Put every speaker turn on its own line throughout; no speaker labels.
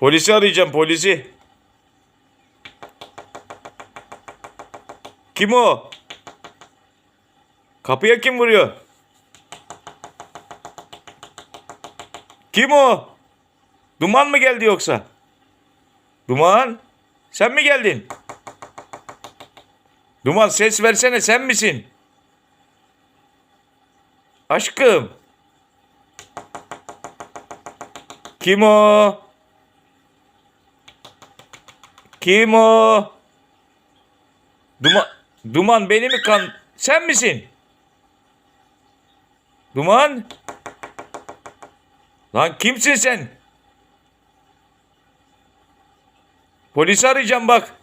Polisi arayacağım polisi. Kim o? Kapıya kim vuruyor? Kim o? Duman mı geldi yoksa? Duman? Sen mi geldin? Duman ses versene sen misin? Aşkım. Kim o? Kim o? Duman, Duman beni mi kan... Sen misin? Duman? Lan kimsin sen? Polisi arayacağım bak.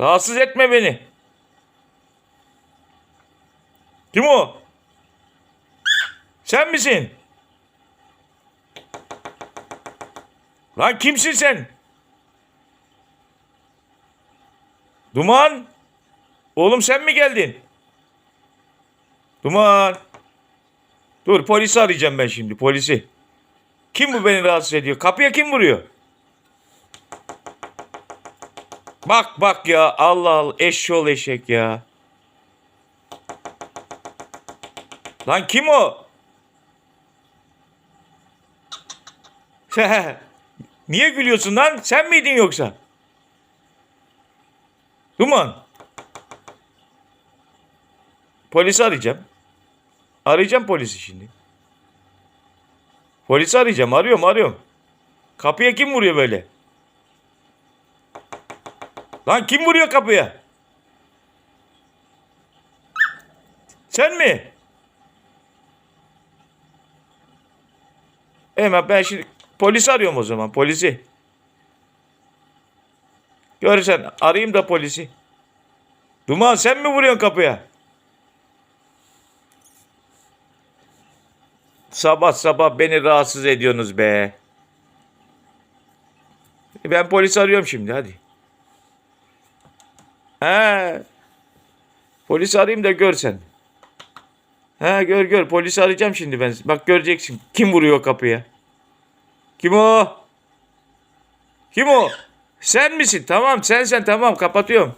Rahatsız etme beni. Kim o? Sen misin? Lan kimsin sen? Duman? Oğlum sen mi geldin? Duman. Dur polisi arayacağım ben şimdi polisi. Kim bu beni rahatsız ediyor? Kapıya kim vuruyor? Bak bak ya Allah Allah eşşoğlu eşek ya. Lan kim o? Niye gülüyorsun lan? Sen miydin yoksa? Duman. Polisi arayacağım. Arayacağım polisi şimdi. Polisi arayacağım. Arıyorum arıyorum. Kapıya kim vuruyor böyle? Lan kim vuruyor kapıya? Sen mi? Hemen ben şimdi polisi arıyorum o zaman polisi. Görsen arayayım da polisi. Duman sen mi vuruyorsun kapıya? Sabah sabah beni rahatsız ediyorsunuz be. Ben polis arıyorum şimdi hadi. He. Polis arayayım da görsen. He gör gör polisi arayacağım şimdi ben. Bak göreceksin. Kim vuruyor kapıya? Kim o? Kim o? Sen misin? Tamam sen sen tamam kapatıyorum.